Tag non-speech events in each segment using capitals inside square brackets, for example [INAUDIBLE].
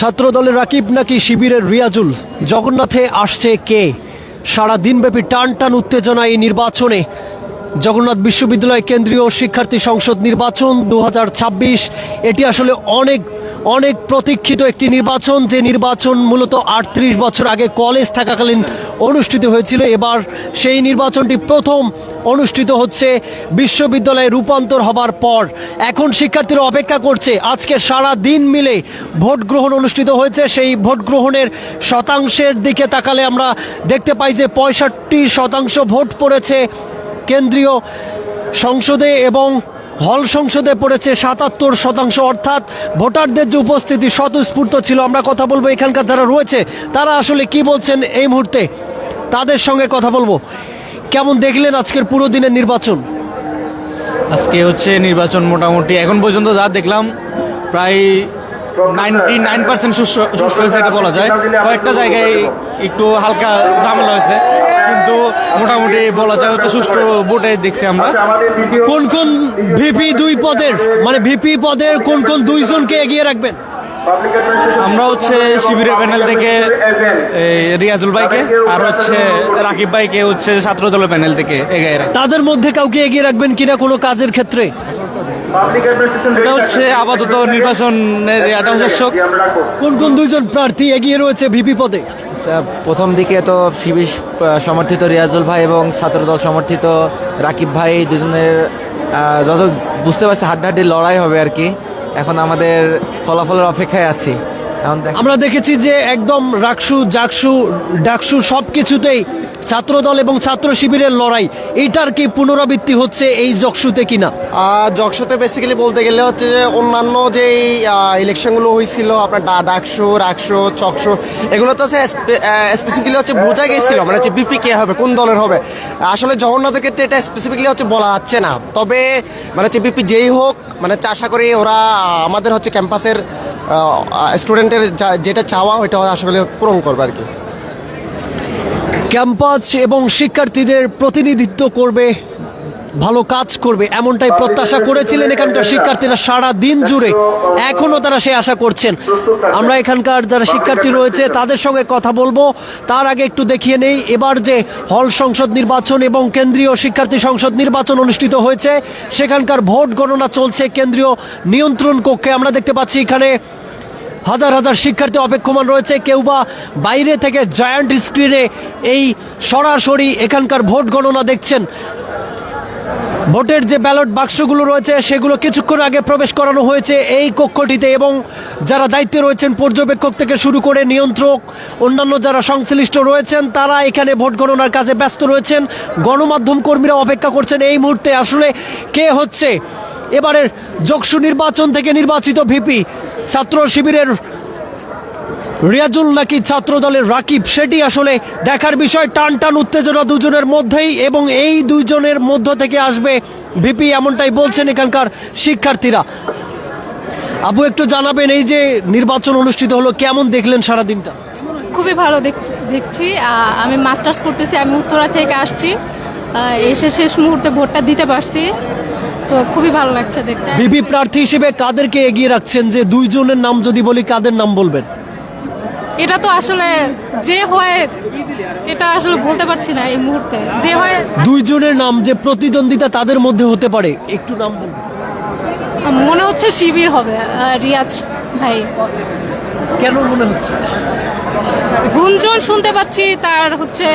ছাত্র দলের রাকিব নাকি শিবিরের রিয়াজুল? জগন্নাথে আসছে কে? সারা দিনব্যাপী টান টান উত্তেজনা এই নির্বাচনে। জগন্নাথ বিশ্ববিদ্যালয় কেন্দ্রীয় শিক্ষার্থী সংসদ নির্বাচন দু হাজার ছাব্বিশ, এটি আসলে অনেক অনেক প্রতীক্ষিত একটি নির্বাচন, যে নির্বাচন মূলত আটত্রিশ বছর আগে কলেজ থাকাকালীন অনুষ্ঠিত হয়েছিল। এবার সেই নির্বাচনটি প্রথম অনুষ্ঠিত হচ্ছে বিশ্ববিদ্যালয়ে রূপান্তর হবার পর। এখন শিক্ষার্থীরা অপেক্ষা করছে, আজকে সারা দিন মিলে ভোট গ্রহণ অনুষ্ঠিত হয়েছে। সেই ভোট গ্রহণের শতাংশের দিকে তাকালে আমরা দেখতে পাই যে পঁয়ষট্টি শতাংশ ভোট পড়েছে কেন্দ্রীয় সংসদে এবং হল সংসদে পড়েছে সাতাত্তর শতাংশ, অর্থাৎ ভোটারদের যে উপস্থিতি স্বতঃস্ফূর্ত ছিল, আমরা কথা বলব এখানকার যারা রয়েছে, তারা আসলে কি বলছেন এই মুহূর্তে? তাদের সঙ্গে কথা বলব। কেমন দেখলেন আজকের পুরো দিনের নির্বাচন? আজকে হচ্ছে নির্বাচন মোটামুটি, এখন পর্যন্ত যা দেখলাম, প্রায় নাইনটি নাইন পার্সেন্ট সুস্থ সুস্থ হয়েছে এটা বলা যায়। কয়েকটা জায়গায় একটু হালকা ঝামেলা হয়েছে। কিন্তু মোটামুটি বলা যায় হচ্ছে সুষ্ঠু ভোটে দেখছি আমরা। কোন কোন ভিপি দুই পদের মানে ভিপি পদের কোন কোন দুইজনকে এগিয়ে রাখবেন? আমরা হচ্ছে শিবিরের প্যানেল থেকে এই, রিয়াজুল ভাইকে আর হচ্ছে রাকিব ভাইকে হচ্ছে ছাত্র দলের প্যানেল থেকে এগিয়ে তাদের মধ্যে কাউকে এগিয়ে রাখবেন কিনা কোনো কাজের ক্ষেত্রে? এটা হচ্ছে আপাতত নির্বাচনের এটা হচ্ছে শোক কোন কোন দুইজন প্রার্থী এগিয়ে রয়েছে ভিপি পদে? আচ্ছা, প্রথম দিকে তো সিবি সমর্থিত রিয়াজুল ভাই এবং ছাত্রদল সমর্থিত রাকিব ভাই দুজনের যত বুঝতে পারছি হাড্ডাহাড্ডি লড়াই হবে আর কি। এখন আমাদের ফলাফলের অপেক্ষায় আছি। আমরা দেখেছি যে একদম রাকসু জাকসু ডাকসু সব কিছুতেই ছাত্রদল এবং ছাত্র শিবিরের লড়াই। এইটার কি পুনরাবৃত্তি হচ্ছে এই জকসুতে কিনা? জকশোতে বেসিক্যালি বলতে গেলে হচ্ছে যে অন্যান্য যে ইলেকশনগুলো হয়েছিল আপনার ডা- ডাকশো রাকশো চকশো এগুলো তো হচ্ছে স্পেসিফিক্যালি হচ্ছে বোঝা গেছিল মানে হচ্ছে বিপি কে হবে কোন দলের হবে। আসলে জগন্নাথের ক্ষেত্রে এটা স্পেসিফিক্যালি হচ্ছে বলা যাচ্ছে না। তবে মানে হচ্ছে বিপি যেই হোক মানে হচ্ছে আশা করি ওরা আমাদের হচ্ছে ক্যাম্পাসের স্টুডেন্টের যেটা চাওয়া ওইটা আসলে পূরণ করবে আর কি। ক্যাম্পাস এবং শিক্ষার্থীদের প্রতিনিধিত্ব করবে, ভালো কাজ করবে, এমনটাই প্রত্যাশা করেছিলেন এখানকার শিক্ষার্থীরা সারা দিন জুড়ে। এখনও তারা সে আশা করছেন। আমরা এখানকার যারা শিক্ষার্থী রয়েছে, তাদের সঙ্গে কথা বলব। তার আগে একটু দেখিয়ে নেই, এবার যে হল সংসদ নির্বাচন এবং কেন্দ্রীয় শিক্ষার্থী সংসদ নির্বাচন অনুষ্ঠিত হয়েছে, সেখানকার ভোট গণনা চলছে কেন্দ্রীয় নিয়ন্ত্রণ কক্ষে। আমরা দেখতে পাচ্ছি এখানে হাজার হাজার শিক্ষার্থী অপেক্ষমান রয়েছে। কেউ বা বাইরে থেকে জায়ান্ট স্ক্রিনে এই সরাসরি এখানকার ভোট গণনা দেখছেন। ভোটের যে ব্যালট বাক্সগুলো রয়েছে, সেগুলো কিছুক্ষণ আগে প্রবেশ করানো হয়েছে এই কক্ষটিতে এবং যারা দায়িত্বে রয়েছেন, পর্যবেক্ষক থেকে শুরু করে নিয়ন্ত্রক, অন্যান্য যারা সংশ্লিষ্ট রয়েছেন, তারা এখানে ভোট গণনার কাজে ব্যস্ত রয়েছেন। গণমাধ্যম কর্মীরা অপেক্ষা করছেন এই মুহূর্তে। আসলে কে হচ্ছে? এবারের যোগসু নির্বাচন থেকে নির্বাচিত ভিপি ছাত্র শিবিরের রিয়াজুল নাকি ছাত্র দলের রাকিব, সেটি আসলে দেখার বিষয়। টান টান উত্তেজনা দুজনের মধ্যেই এবং এই দুজনের মধ্য থেকে আসবে ভিপি, এমনটাই বলছেন এখানকার শিক্ষার্থীরা। আবু, একটু জানাবেন এই যে নির্বাচন অনুষ্ঠিত হলো, কেমন দেখলেন সারা দিনটা খুবই ভালো দেখছি। আমি মাস্টার্স করতেছি, আমি উত্তরা থেকে আসছি। এসে শেষ মুহূর্তে ভোটটা দিতে পারছি। তো খুবই ভালো লাগছে দেখতে। ভিপি প্রার্থী হিসেবে কাদেরকে এগিয়ে রাখছেন যে দুইজনের নাম যদি বলি কাদের নাম বলবেন? এটা তো আসলে যে হয় এটা আসলে বলতে পারছি না এই মুহূর্তে। যে হয় দুইজনের নাম যে প্রতিদ্বন্দ্বিতা তাদের মধ্যে হতে পারে একটু নাম বলবেন মনে হচ্ছে শিবির হবে রিয়াজ ভাই। কেন মনে হচ্ছে? গুঞ্জন শুনতে পাচ্ছি তার হচ্ছে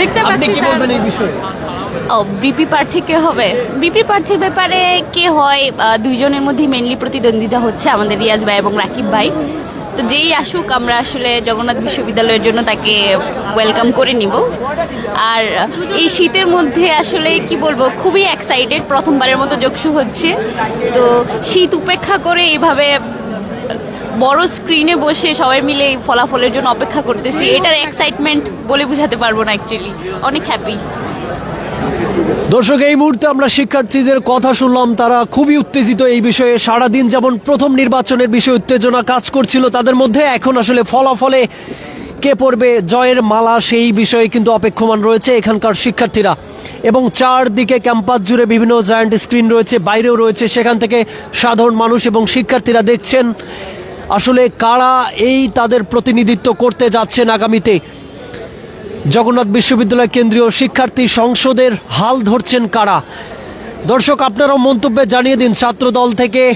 দেখতে পাচ্ছি তার ও বিপি প্রার্থী কে হবে? বিপি প্রার্থীর ব্যাপারে কে হয়? দুইজনের মধ্যে মেনলি প্রতিদ্বন্দ্বিতা হচ্ছে আমাদের রিয়াজ ভাই এবং রাকিব ভাই। তো যেই আসুক, আমরা আসলে জগন্নাথ বিশ্ববিদ্যালয়ের জন্য তাকে ওয়েলকাম করে নিব। আর এই শীতের মধ্যে আসলে কি বলব, খুবই এক্সাইটেড প্রথমবারের মতো যোগসু হচ্ছে। তো শীত উপেক্ষা করে এইভাবে বড় স্ক্রিনে বসে সবাই মিলে এই ফলাফলের জন্য অপেক্ষা করতেছি। এটার এক্সাইটমেন্ট বলে বোঝাতে পারব না অ্যাকচুয়ালি অনেক হ্যাপি দর্শক, এই মুহূর্তে আমরা শিক্ষার্থীদের কথা শুনলাম। তারা খুবই উত্তেজিত এই বিষয়ে। সারাদিন যেমন প্রথম নির্বাচনের বিষয়ে উত্তেজনা কাজ করছিল, তাদের মধ্যে এখন আসলে ফলাফলে কে পড়বে, জয়ের মালা সেই বিষয়ে কিন্তু অপেক্ষমান রয়েছে এখানকার শিক্ষার্থীরা। এবং চারদিকে ক্যাম্পাস জুড়ে বিভিন্ন জায়ান্ট স্ক্রিন রয়েছে, বাইরেও রয়েছে। সেখান থেকে সাধারণ মানুষ এবং শিক্ষার্থীরা দেখছেন আসলে কারা এই তাদের প্রতিনিধিত্ব করতে যাচ্ছেন আগামীতে। জগন্নাথ বিশ্ববিদ্যালয় কেন্দ্রীয় শিক্ষার্থী সংসদের হাল ধরছেন কারা? দর্শক, আপনারাও মন্তব্যে জানিয়ে দিন ছাত্র দল থেকে।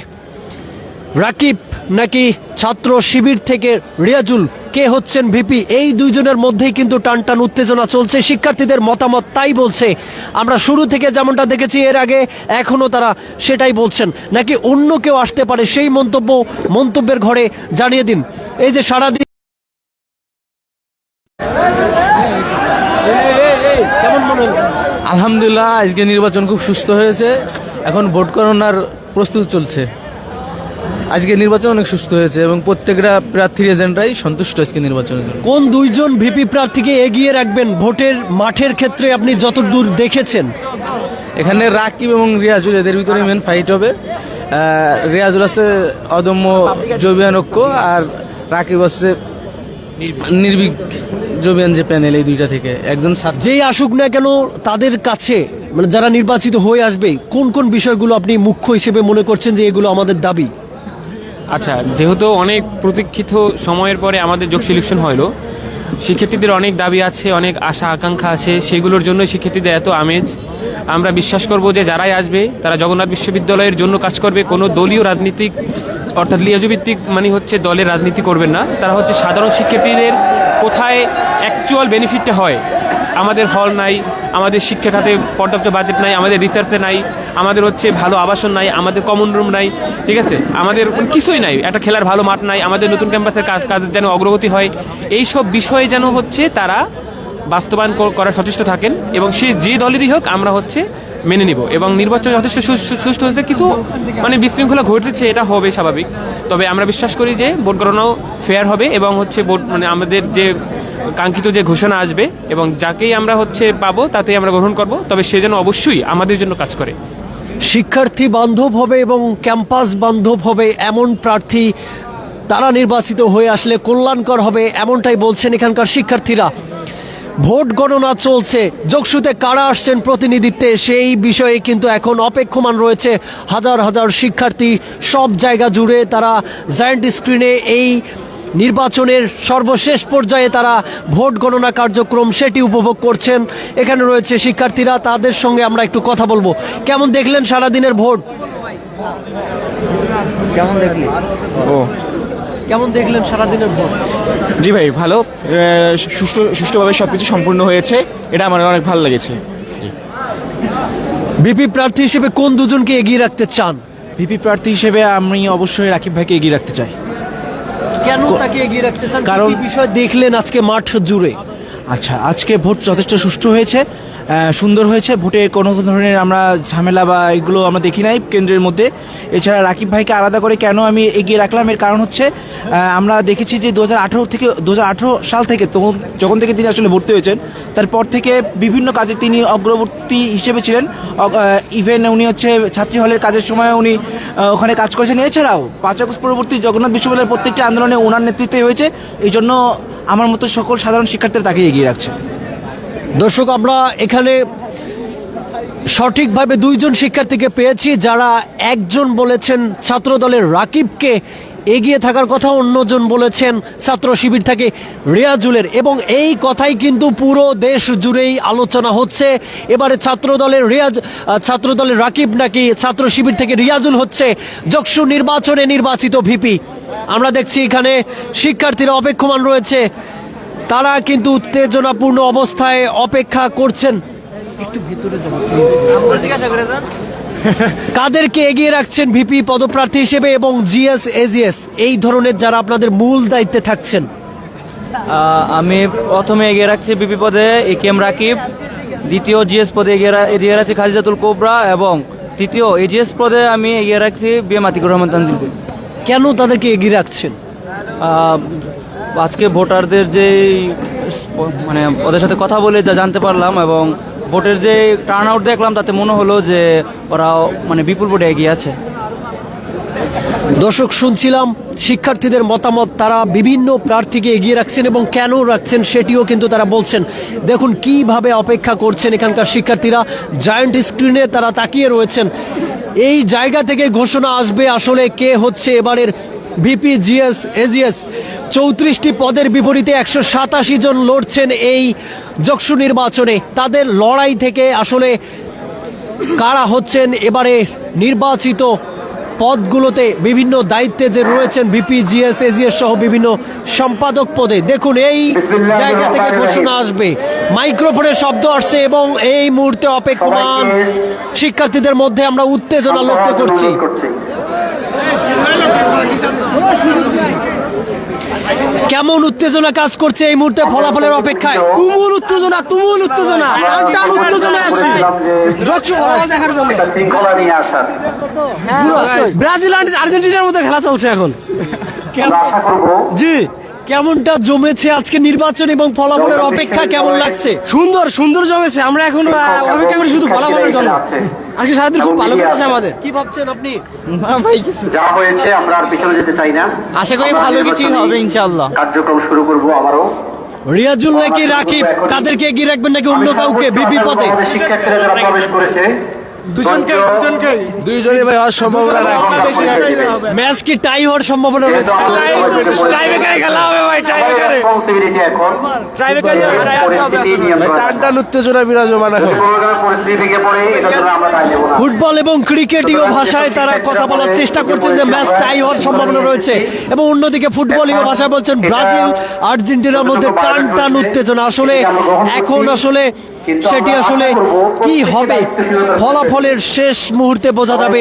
রাকিব নাকি ছাত্র শিবির থেকে রিয়াজুল? কে হচ্ছেন ভিপি? এই দুইজনের মধ্যেই কিন্তু টান টান উত্তেজনা চলছে। শিক্ষার্থীদের মতামত তাই বলছে। আমরা শুরু থেকে যেমনটা দেখেছি, এর আগে এখনও তারা সেটাই বলছেন। নাকি অন্য কেউ আসতে পারে? সেই মন্তব্য মন্তব্যের ঘরে জানিয়ে দিন। এই যে সারাদিন? আলহামদুলিল্লাহ আজকে নির্বাচন খুব সুস্থ হয়েছে। এখন ভোট গণনার প্রস্তুত চলছে। আজকে নির্বাচন অনেক সুস্থ হয়েছে এবং প্রত্যেকটা প্রার্থীর এজেন্টরাই সন্তুষ্ট আজকে নির্বাচনের জন্য। কোন দুইজন ভিপি প্রার্থীকে এগিয়ে রাখবেন ভোটের মাঠের ক্ষেত্রে আপনি যতদূর দেখেছেন? এখানে রাকিব এবং রিয়াজুল এদের ভিতরে মেন ফাইট হবে। রিয়াজুল আছে অদম্য জৈবিয়ান ঐক্য আর রাকিব আছে জৈবিয়ান যে প্যানেল এই দুইটা থেকে। একজন যেই আসুক না কেন তাদের কাছে মানে যারা নির্বাচিত হয়ে আসবে কোন কোন বিষয়গুলো আপনি মুখ্য হিসেবে মনে করছেন যে এগুলো আমাদের দাবি? আচ্ছা যেহেতু অনেক প্রতীক্ষিত সময়ের পরে আমাদের যোগ সিলেকশন হলো শিক্ষার্থীদের অনেক দাবি আছে অনেক আশা আকাঙ্ক্ষা আছে সেগুলোর জন্য শিক্ষার্থীদের এত আমেজ। আমরা বিশ্বাস করব যে যারাই আসবে তারা জগন্নাথ বিশ্ববিদ্যালয়ের জন্য কাজ করবে কোনো দলীয় রাজনীতিক অর্থাৎ লিয়াজুভিত্তিক মানে হচ্ছে দলের রাজনীতি করবেন না। তারা হচ্ছে সাধারণ শিক্ষার্থীদের কোথায় অ্যাকচুয়াল বেনিফিটটা হয়? আমাদের হল নাই, আমাদের শিক্ষা খাতে পর্যাপ্ত বাজেট নাই, আমাদের রিসার্চে নাই, আমাদের হচ্ছে ভালো আবাসন নাই, আমাদের কমন রুম নাই, ঠিক আছে? আমাদের কিছুই নাই, একটা খেলার ভালো মাঠ নাই, আমাদের নতুন ক্যাম্পাসের কাজ কাজের যেন অগ্রগতি হয়। এই সব বিষয়ে যেন হচ্ছে তারা বাস্তবায়ন কর- করার সচেষ্ট থাকেন এবং সে যে দলেরই হোক, আমরা হচ্ছে মেনে নিব এবং নির্বাচন যথেষ্ট সুষ্ঠু হয়েছে। কিছু মানে বিশৃঙ্খলা ঘটেছে, এটা হবে স্বাভাবিক। তবে আমরা বিশ্বাস করি যে ভোট গণনাও ফেয়ার হবে এবং হচ্ছে ভোট মানে আমাদের যে কাঙ্ক্ষিত যে ঘোষণা আসবে এবং যাকেই আমরা হচ্ছে পাবো, তাতেই আমরা গ্রহণ করব। তবে সে যেন অবশ্যই আমাদের জন্য কাজ করে। শিক্ষার্থী বান্ধব হবে এবং ক্যাম্পাস বান্ধব হবে এমন প্রার্থী তারা নির্বাচিত হয়ে আসলে কল্যাণকর হবে, এমনটাই বলছেন এখানকার শিক্ষার্থীরা। ভোট গণনা চলছে। যোগসুতে কারা আসছেন প্রতিনিধিত্বে সেই বিষয়ে কিন্তু এখন অপেক্ষমান রয়েছে হাজার হাজার শিক্ষার্থী। সব জায়গা জুড়ে তারা জায়ান্ট স্ক্রিনে এই নির্বাচনের সর্বশেষ পর্যায়ে তারা ভোট গণনা কার্যক্রম সেটি উপভোগ করছেন। এখানে রয়েছে শিক্ষার্থীরা তাদের সঙ্গে আমরা একটু কথা বলব। কেমন দেখলেন সারাদিনের ভোট? কেমন দেখলি? ও কেমন দেখলেন সারাদিনের ভোট? জি ভাই ভালো। সুষ্ঠু সুষ্ঠুভাবে সব কিছু সম্পূর্ণ হয়েছে। এটা আমার অনেক ভালো লেগেছে। বিপি প্রার্থী হিসেবে কোন দুজনকে এগিয়ে রাখতে চান? ভিপি প্রার্থী হিসেবে আমি অবশ্যই রাকিব ভাইকে এগিয়ে রাখতে চাই। কেন তাকে এগিয়ে রাখতে চান? কারণ- বিষয় দেখলেন আজকে মাঠ জুড়ে? আচ্ছা আজকে ভোট যথেষ্ট সুষ্ঠু হয়েছে। সুন্দর হয়েছে। ভোটে কোনো ধরনের আমরা ঝামেলা বা এগুলো আমরা দেখি নাই কেন্দ্রের মধ্যে। এছাড়া রাকিব ভাইকে আলাদা করে কেন আমি এগিয়ে রাখলাম? এর কারণ হচ্ছে আমরা দেখেছি যে দু হাজার আঠেরো থেকে দু হাজার আঠেরো সাল থেকে তখন, যখন থেকে তিনি আসলে ভর্তি হয়েছেন, তারপর থেকে বিভিন্ন কাজে তিনি অগ্রবর্তী হিসেবে ছিলেন। ইভেন উনি হচ্ছে ছাত্রী হলের কাজের সময় উনি ওখানে কাজ করেছেন। এছাড়াও পাঁচ আগস্ট পরবর্তী জগন্নাথ বিশ্ববিদ্যালয়ের প্রত্যেকটি আন্দোলনে ওনার নেতৃত্বে হয়েছে। এই জন্য আমার মতো সকল সাধারণ শিক্ষার্থীরা তাকে এগিয়ে রাখছে। দর্শক আমরা এখানে সঠিকভাবে দুইজন শিক্ষার্থীকে পেয়েছি যারা একজন বলেছেন ছাত্র দলের রাকিবকে এগিয়ে থাকার কথা অন্যজন বলেছেন ছাত্র শিবির থেকে রিয়াজুলের। এবং এই কথাই কিন্তু পুরো দেশ জুড়েই আলোচনা হচ্ছে। এবারে ছাত্র দলের রিয়াজ আহ, ছাত্র দলের রাকিব নাকি ছাত্র শিবির থেকে রিয়াজুল হচ্ছে? যক্ষু নির্বাচনে নির্বাচিত ভিপি। আমরা দেখছি এখানে শিক্ষার্থীরা অপেক্ষমান রয়েছে। তারা কিন্তু উত্তেজনাপূর্ণ অবস্থায় অপেক্ষা করছেন। একটু ভিতরে [LAUGHS] কাদেরকে এগিয়ে রাখছেন ভিপি পদপ্রার্থী হিসেবে এবং জিএস এজিএস এই ধরনের যারা আপনাদের মূল দায়িত্বে থাকছেন। আমি প্রথমে এগিয়ে রাখছি ভিপি পদে এ কে এম রাকিব দ্বিতীয় জিএস পদে এগিয়ে রাখছি খালিজাতুল কোবরা এবং তৃতীয় এজিএস পদে আমি এগিয়ে রাখছি বি এম আতিকুর রহমান তানজিলকে কেন তাদেরকে এগিয়ে রাখছেন? আহ, আজকে ভোটারদের যে মানে ওদের সাথে কথা বলে যা জানতে পারলাম এবং ভোটের যে টার্ন আউট দেখলাম, তাতে মনে হলো যে ওরা মানে বিপুল ভোটে এগিয়ে আছে। দর্শক, শুনছিলাম শিক্ষার্থীদের মতামত, তারা বিভিন্ন প্রার্থীকে এগিয়ে রাখছেন এবং কেন রাখছেন সেটিও কিন্তু তারা বলছেন। দেখুন, কীভাবে অপেক্ষা করছেন এখানকার শিক্ষার্থীরা। জায়ান্ট স্ক্রিনে তারা তাকিয়ে রয়েছেন। এই জায়গা থেকে ঘোষণা আসবে আসলে কে হচ্ছে এবারের ভিপি জিএস এজিএস চৌত্রিশটি পদের বিপরীতে একশো সাতাশি জন লড়ছেন এই যক্ষু নির্বাচনে। তাদের লড়াই থেকে আসলে কারা হচ্ছেন? এবারে নির্বাচিত পদগুলোতে বিভিন্ন দায়িত্বে যে রয়েছেন ভিপি জিএস এজিএস সহ বিভিন্ন সম্পাদক পদে। দেখুন এই জায়গা থেকে ঘোষণা আসবে। মাইক্রোফোনের শব্দ আসছে এবং এই মুহূর্তে অপেক্ষমান শিক্ষার্থীদের মধ্যে আমরা উত্তেজনা লক্ষ্য করছি। কেমন উত্তেজনা কাজ করছে এই মুহূর্তে ফলাফলের অপেক্ষায়? তুমুল উত্তেজনা তুমুল উত্তেজনা। টান উত্তেজনা আছে। দেখার জন্য। শৃঙ্খলা নিয়ে আসার ব্রাজিল আর আর্জেন্টিনার মধ্যে খেলা চলছে এখন। আমরা আশা করব জি। কেমনটা জমেছে আজকে নির্বাচন এবং ফলাফলের অপেক্ষা কেমন লাগছে? সুন্দর সুন্দর জমেছে। আমরা এখন অপেক্ষা করি শুধু ফলাফলের জন্য। আজকে সারাদিন খুব ভালো কেটেছে আমাদের। কি ভাবছেন আপনি? যা হয়েছে আমরা আর পিছনে যেতে চাই না। আশা করি ভালো কিছুই নির্বাচনী হবে ইনশাআল্লাহ। কার্যক্রম শুরু করব আবারও। রিয়াজুল নাকি রাকিব? কাদেরকে এগিয়ে রাখবেন নাকি অন্য কাউকে? বিপি পদে? শিক্ষার্থীরা যারা প্রবেশ করেছে দুজনকে দুজনকে দুইজনই ভাই হওয়ার সম্ভাবনা ম্যাচ কি টাই হওয়ার সম্ভাবনা রয়েছে? খেলা হবে ভাই উত্তেজনা বিরাজমান এখন। ফুটবল এবং ক্রিকেটীয় ভাষায় তারা কথা বলার চেষ্টা করছেন যে ম্যাচ টাই হওয়ার সম্ভাবনা রয়েছে। এবং অন্যদিকে ফুটবলীয় ভাষায় বলছেন ব্রাজিল আর্জেন্টিনার মধ্যে টান টান উত্তেজনা। আসলে এখন আসলে সেটি আসলে কি হবে? ফলাফলের শেষ মুহূর্তে বোঝা যাবে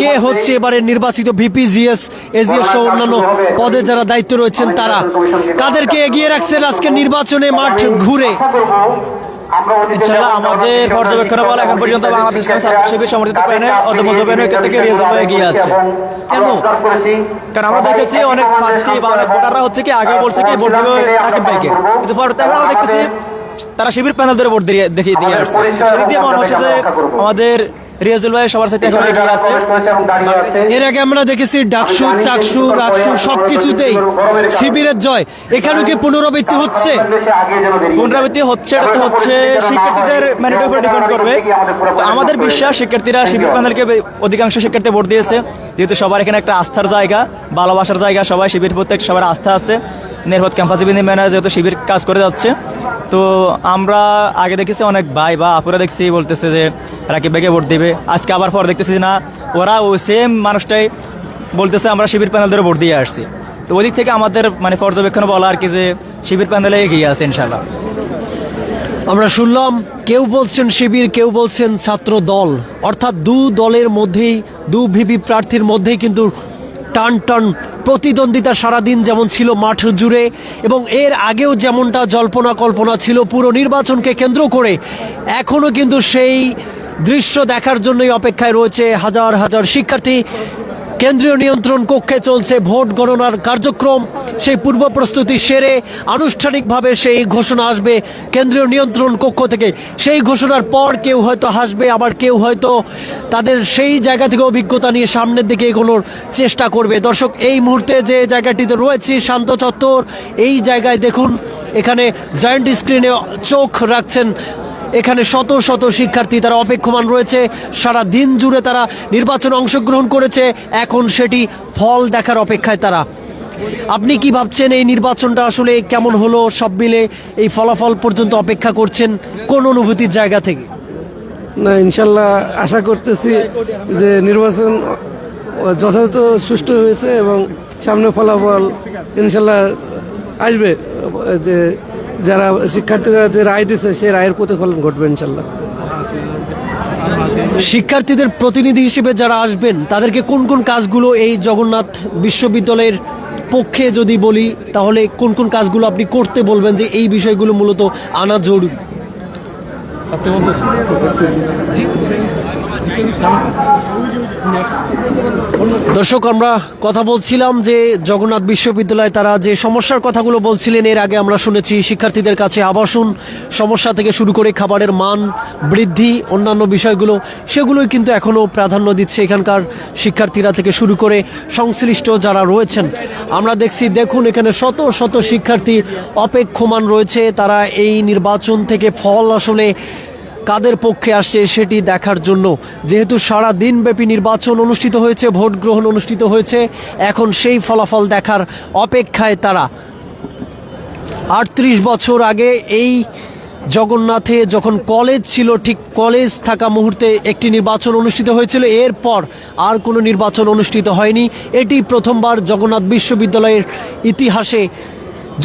কে হচ্ছে এবারে নির্বাচিত ভিপি জিএস এজিএস সহ অন্যান্য পদে যারা দায়িত্ব রয়েছেন তারা। কাদেরকে এগিয়ে রাখছেন আজকে নির্বাচনে মাঠ ঘুরে? ইনশাআল্লাহ আমাদের পর্যবেক্ষণে বলা এখন পর্যন্ত বাংলাদেশ সমর্থিত থেকে এগিয়ে আছে। কেন? কারণ আমরা দেখেছি অনেক প্রার্থী বা অনেক ভোটাররা হচ্ছে কি আগে বলছে কি ভোট দেবে রাকিব ভাইকে কিন্তু পরে তো আমরা দেখতেছি তারা শিবির প্যানেল ধরে ভোট দিয়ে দেখিয়ে দিয়ে আসছে। সেদিক দিয়ে মনে হচ্ছে যে আমাদের রিয়াজুল ভাই সবার সাথে এখন এগিয়ে আছে। এর আগে আমরা দেখেছি ডাকসু চাকসু রাকসু সবকিছুতেই শিবিরের জয়। এখানেও কি পুনরাবৃত্তি হচ্ছে? পুনরাবৃত্তি হচ্ছে এটা তো হচ্ছে। শিক্ষার্থীদের ম্যানেটের উপর ডিপেন্ড করবে। আমাদের বিশ্বাস শিক্ষার্থীরা শিবির প্যানেলকে অধিকাংশ শিক্ষার্থী ভোট দিয়েছে। যেহেতু সবার এখানে একটা আস্থার জায়গা ভালোবাসার জায়গা সবাই শিবির প্রত্যেক সবার আস্থা আছে। নির্ভর ক্যাম্পাস বিনি ম্যানেজার যেহেতু শিবির কাজ করে যাচ্ছে। তো আমরা আগে দেখেছি অনেক ভাই বা আপুরা দেখছি, বলতেছে যে রাকিব ভাইকে ভোট দিবে। আজকে আবার পর দেখতেছি না, ওরা ওই সেম মানুষটাই বলতেছে আমরা শিবির প্যানেল ধরে ভোট দিয়ে আসছি। তো ওদিক থেকে আমাদের মানে পর্যবেক্ষণ বলা আর কি যে শিবির প্যানেলে এগিয়ে আছে ইনশাল্লাহ আমরা শুনলাম, কেউ বলছেন শিবির, কেউ বলছেন ছাত্র দল। অর্থাৎ দু দলের মধ্যেই, দু ভিপি প্রার্থীর মধ্যেই কিন্তু টান টান প্রতিদ্বন্দ্বিতা সারাদিন যেমন ছিল মাঠ জুড়ে এবং এর আগেও যেমনটা জল্পনা কল্পনা ছিল, পুরো নির্বাচনকে কেন্দ্র করে এখনও কিন্তু সেই দৃশ্য দেখার জন্যই অপেক্ষায় রয়েছে হাজার হাজার শিক্ষার্থী। কেন্দ্রীয় নিয়ন্ত্রণ কক্ষে চলছে ভোট গণনার কার্যক্রম। সেই পূর্ব প্রস্তুতি সেরে আনুষ্ঠানিকভাবে সেই ঘোষণা আসবে কেন্দ্রীয় নিয়ন্ত্রণ কক্ষ থেকে। সেই ঘোষণার পর কেউ হয়তো হাসবে, আবার কেউ হয়তো তাদের সেই জায়গা থেকে অভিজ্ঞতা নিয়ে সামনের দিকে এগোনোর চেষ্টা করবে। দর্শক, এই মুহূর্তে যে জায়গাটিতে রয়েছে, শান্ত চত্বর, এই জায়গায় দেখুন, এখানে জয়েন্ট স্ক্রিনে চোখ রাখছেন এখানে শত শত শিক্ষার্থী তারা অপেক্ষমান রয়েছে। সারা দিন জুড়ে তারা নির্বাচনে অংশগ্রহণ করেছে। এখন সেটি ফল দেখার অপেক্ষায় তারা। আপনি কি ভাবছেন এই নির্বাচনটা আসলে কেমন হলো? সব মিলে এই ফলাফল পর্যন্ত অপেক্ষা করছেন কোন অনুভূতির জায়গা থেকে? না, ইনশাল্লাহ আশা করতেছি যে নির্বাচন যথাযথ সুষ্ঠু হয়েছে এবং সামনে ফলাফল ইনশাল্লাহ আসবে, যে যারা শিক্ষার্থীরা যে রায় দিচ্ছে সেই রায়ের প্রতিফলন ঘটবে ইনশাল্লাহ। শিক্ষার্থীদের প্রতিনিধি হিসেবে যারা আসবেন তাদেরকে কোন কোন কাজগুলো এই জগন্নাথ বিশ্ববিদ্যালয়ের পক্ষে যদি বলি তাহলে কোন কোন কাজগুলো আপনি করতে বলবেন যে এই বিষয়গুলো মূলত আনা জরুরি? দর্শক, আমরা কথা বলছিলাম যে জগন্নাথ বিশ্ববিদ্যালয় তারা যে সমস্যার কথাগুলো বলছিলেন, এর আগে আমরা শুনেছি শিক্ষার্থীদের কাছে আবাসন সমস্যা থেকে শুরু করে খাবারের মান বৃদ্ধি, অন্যান্য বিষয়গুলো, সেগুলোই কিন্তু এখনও প্রাধান্য দিচ্ছে এখানকার শিক্ষার্থীরা থেকে শুরু করে সংশ্লিষ্ট যারা রয়েছেন। আমরা দেখছি, দেখুন, এখানে শত শত শিক্ষার্থী অপেক্ষমান রয়েছে। তারা এই নির্বাচন থেকে ফল আসলে কাদের পক্ষে আসছে সেটি দেখার জন্য। যেহেতু সারা দিনব্যাপী নির্বাচন অনুষ্ঠিত হয়েছে, ভোট গ্রহণ অনুষ্ঠিত হয়েছে, এখন সেই ফলাফল দেখার অপেক্ষায় তারা। আটত্রিশ বছর আগে এই জগন্নাথে যখন কলেজ ছিল, ঠিক কলেজ থাকা মুহূর্তে একটি নির্বাচন অনুষ্ঠিত হয়েছিল। এরপর আর কোনো নির্বাচন অনুষ্ঠিত হয়নি। এটি প্রথমবার জগন্নাথ বিশ্ববিদ্যালয়ের ইতিহাসে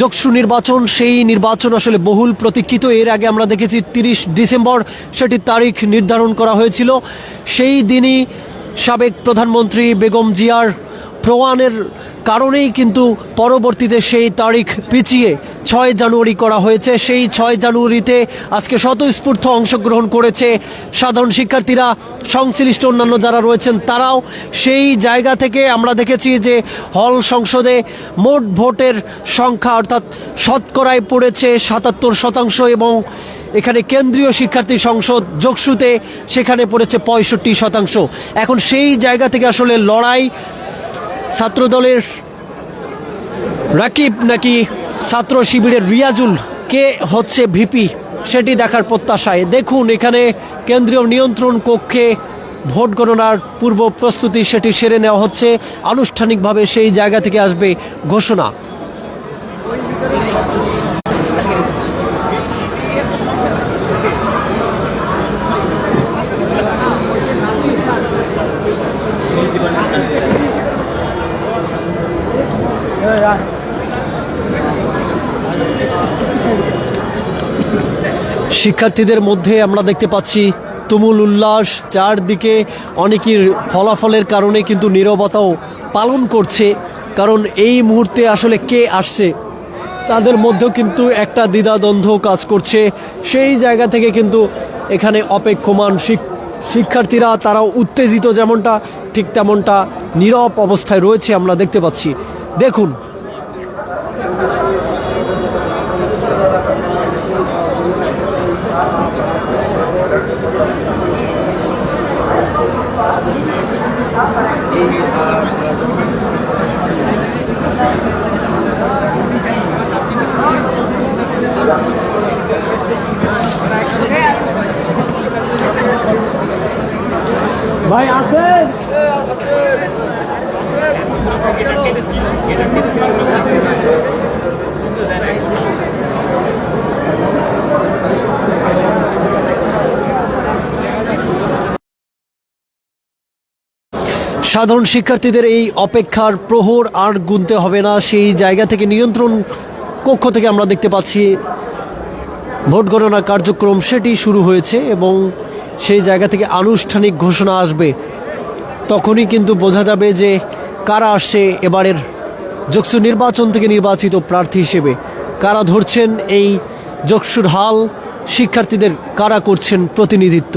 যক্ষু নির্বাচন, সেই নির্বাচন আসলে বহুল প্রতীক্ষিত। এর আগে আমরা দেখেছি তিরিশ ডিসেম্বর, সেটি তারিখ নির্ধারণ করা হয়েছিল। সেই দিনই সাবেক প্রধানমন্ত্রী বেগম জিয়ার প্রমাণের কারণেই কিন্তু পরবর্তীতে সেই তারিখ পিছিয়ে ছয় জানুয়ারি করা হয়েছে। সেই ছয় জানুয়ারিতে আজকে স্বতঃস্ফূর্ত অংশগ্রহণ করেছে সাধারণ শিক্ষার্থীরা, সংশ্লিষ্ট অন্যান্য যারা রয়েছেন তারাও। সেই জায়গা থেকে আমরা দেখেছি যে হল সংসদে মোট ভোটের সংখ্যা অর্থাৎ শতকরায় পড়েছে সাতাত্তর শতাংশ এবং এখানে কেন্দ্রীয় শিক্ষার্থী সংসদ যোগসুতে সেখানে পড়েছে পঁয়ষট্টি শতাংশ। এখন সেই জায়গা থেকে আসলে লড়াই ছাত্রদলের রাকিব নাকি ছাত্র শিবিরের রিয়াজুল, কে হচ্ছে ভিপি সেটি দেখার প্রত্যাশায়। দেখুন, এখানে কেন্দ্রীয় নিয়ন্ত্রণ কক্ষে ভোট গণনার পূর্ব প্রস্তুতি সেটি সেরে নেওয়া হচ্ছে। আনুষ্ঠানিকভাবে সেই জায়গা থেকে আসবে ঘোষণা। শিক্ষার্থীদের মধ্যে আমরা দেখতে পাচ্ছি তুমুল উল্লাস, চারদিকে অনেকের ফলাফলের কারণে কিন্তু নীরবতাও পালন করছে। কারণ এই মুহূর্তে আসলে কে আসছে? তাদের মধ্যেও কিন্তু একটা দ্বিধাদ্বন্দ্ব কাজ করছে। সেই জায়গা থেকে কিন্তু এখানে অপেক্ষমান শিক- শিক্ষার্থীরা, তারাও উত্তেজিত যেমনটা, ঠিক তেমনটা নীরব অবস্থায় রয়েছে আমরা দেখতে পাচ্ছি। দেখুন। ভাই আছেন সাধারণ শিক্ষার্থীদের এই অপেক্ষার প্রহর আর গুনতে হবে না। সেই জায়গা থেকে নিয়ন্ত্রণ কক্ষ থেকে আমরা দেখতে পাচ্ছি ভোট গণনা কার্যক্রম সেটি শুরু হয়েছে এবং সেই জায়গা থেকে আনুষ্ঠানিক ঘোষণা আসবে। তখনই কিন্তু বোঝা যাবে যে কারা আসছে এবারের যক্ষু নির্বাচন থেকে নির্বাচিত প্রার্থী হিসেবে। কারা ধরছেন এই যক্ষুর হাল, শিক্ষার্থীদের কারা করছেন প্রতিনিধিত্ব?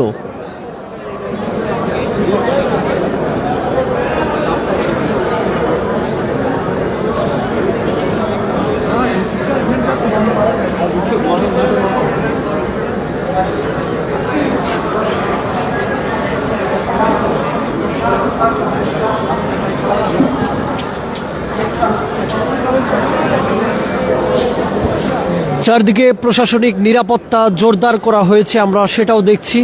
চারদিকে প্রশাসনিক নিরাপত্তা জোরদার করা হয়েছে, আমরা সেটাও দেখছি।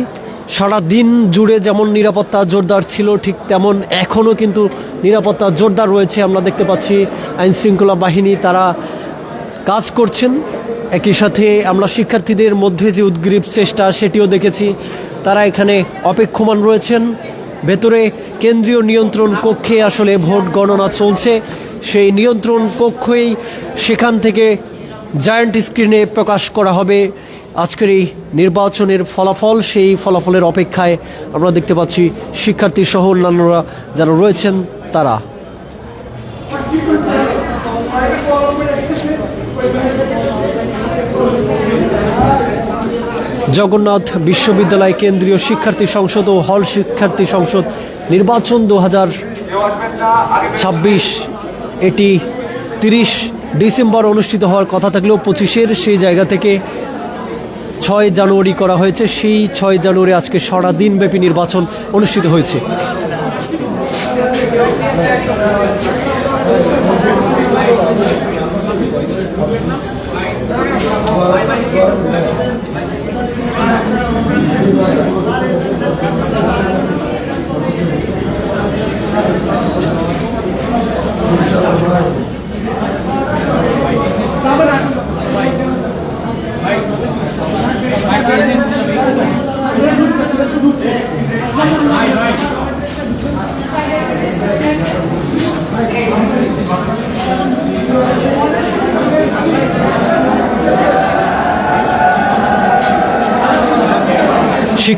সারা দিন জুড়ে যেমন নিরাপত্তা জোরদার ছিল, ঠিক তেমন এখনও কিন্তু নিরাপত্তা জোরদার রয়েছে। আমরা দেখতে পাচ্ছি আইনশৃঙ্খলা বাহিনী, তারা কাজ করছেন। একই সাথে আমরা শিক্ষার্থীদের মধ্যে যে উদ্গ্রীব চেষ্টা, সেটিও দেখেছি। তারা এখানে অপেক্ষমান রয়েছেন। ভেতরে কেন্দ্রীয় নিয়ন্ত্রণ কক্ষে আসলে ভোট গণনা চলছে। সেই নিয়ন্ত্রণ কক্ষেই সেখান থেকে জায়ান্ট স্ক্রিনে প্রকাশ করা হবে। আজকের এই নির্বাচনের ফলাফল, সেই ফলাফলের অপেক্ষায় আমরা দেখতে পাচ্ছি শিক্ষার্থী সহ অন্যান্যরা যারা রয়েছেন, তারা জগন্নাথ বিশ্ববিদ্যালয় কেন্দ্রীয় শিক্ষার্থী সংসদ ও হল শিক্ষার্থী সংসদ নির্বাচন দু হাজার ছাব্বিশ, এটি তিরিশ ডিসেম্বর অনুষ্ঠিত হওয়ার কথা থাকলেও পঁচিশের সেই জায়গা থেকে ছয় জানুয়ারি করা হয়েছে। সেই ছয় জানুয়ারি আজকে সারা দিনব্যাপী নির্বাচন অনুষ্ঠিত হয়েছে।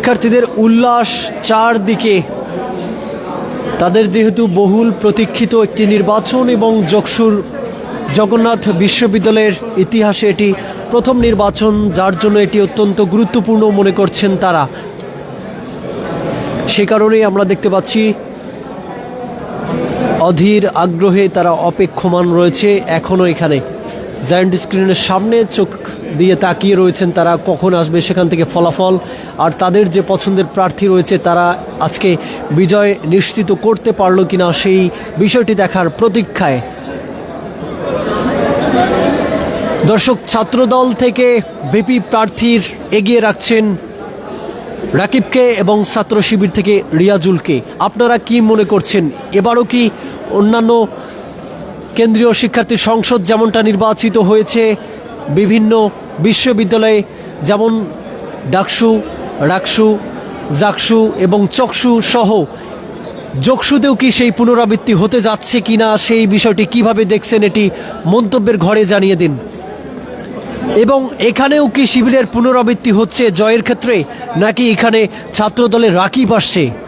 শিক্ষার্থীদের উল্লাস চারদিকে। তাদের যেহেতু বহুল প্রতীক্ষিত একটি নির্বাচন এবং যকসুর জগন্নাথ বিশ্ববিদ্যালয়ের ইতিহাসে এটি প্রথম নির্বাচন, যার জন্য এটি অত্যন্ত গুরুত্বপূর্ণ মনে করছেন তারা। সে কারণেই আমরা দেখতে পাচ্ছি, অধীর আগ্রহে তারা অপেক্ষমান রয়েছে এখনও এখানে। জায়ান্ট স্ক্রিনের সামনে চোখ দিয়ে তাকিয়ে রয়েছেন তারা কখন আসবে সেখান থেকে ফলাফল। আর তাদের যে পছন্দের প্রার্থী রয়েছে, তারা আজকে বিজয় নিশ্চিত করতে পারল কিনা সেই বিষয়টি দেখার প্রতীক্ষায়। দর্শক, ছাত্রদল থেকে বিপি প্রার্থীর এগিয়ে রাখছেন রাকিবকে এবং ছাত্র শিবির থেকে রিয়াজুলকে। আপনারা কি মনে করছেন? এবারও কি অন্যান্য কেন্দ্রীয় শিক্ষার্থী সংসদ যেমনটা নির্বাচিত হয়েছে, বিভিন্ন বিশ্ববিদ্যালয়ে যেমন ডাকসু, রাকসু, জাকসু এবং চকসু সহ যোগসুতেও কি সেই পুনরাবৃত্তি হতে যাচ্ছে কিনা সেই বিষয়টি কীভাবে দেখছেন এটি মন্তব্যের ঘরে জানিয়ে দিন। এবং এখানেও কি শিবিরের পুনরাবৃত্তি হচ্ছে জয়ের ক্ষেত্রে নাকি এখানে ছাত্রদলের রাকিব আসছে?